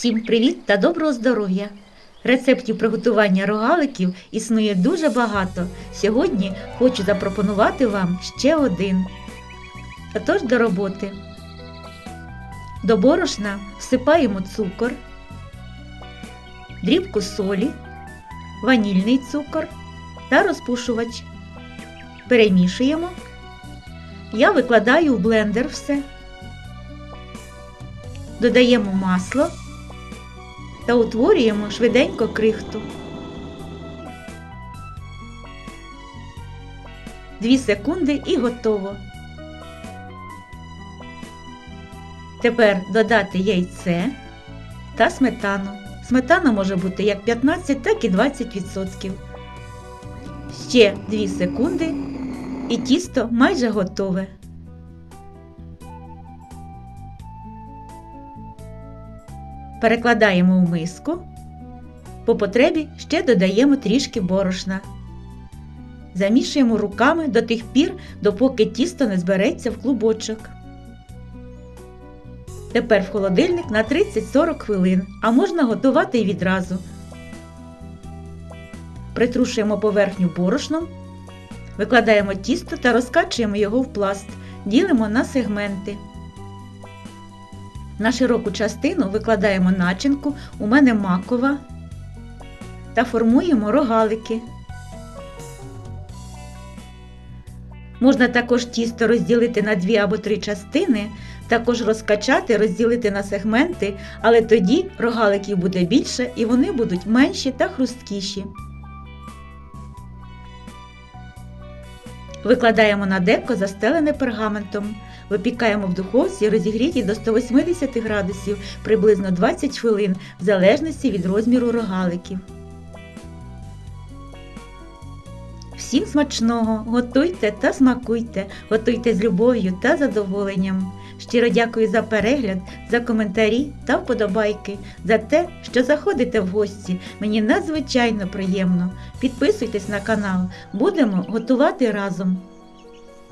Всім привіт та доброго здоров'я! Рецептів приготування рогаликів існує дуже багато. Сьогодні хочу запропонувати вам ще один. Отож до роботи. До борошна всипаємо цукор, дрібку солі, ванільний цукор та розпушувач. Перемішуємо. Я викладаю в блендер все. Додаємо масло та утворюємо швиденько крихту. 2 секунди і готово. Тепер додати яйце та сметану. Сметана може бути як 15, так і 20%. Ще 2 секунди і тісто майже готове. Перекладаємо в миску. По потребі ще додаємо трішки борошна. Замішуємо руками до тих пір, допоки тісто не збереться в клубочок. Тепер в холодильник на 30-40 хвилин, а можна готувати і відразу. Притрушуємо поверхню борошном, викладаємо тісто та розкачуємо його в пласт, ділимо на сегменти. На широку частину викладаємо начинку, у мене макова та формуємо рогалики. Можна також тісто розділити на дві або три частини, також розкачати, розділити на сегменти, але тоді рогаликів буде більше і вони будуть менші та хрусткіші. Викладаємо на деко застелене пергаментом. Випікаємо в духовці розігрітій до 180 градусів приблизно 20 хвилин в залежності від розміру рогаликів. Всім смачного! Готуйте та смакуйте, готуйте з любов'ю та задоволенням. Щиро дякую за перегляд, за коментарі та вподобайки, за те, що заходите в гості. Мені надзвичайно приємно. Підписуйтесь на канал, будемо готувати разом.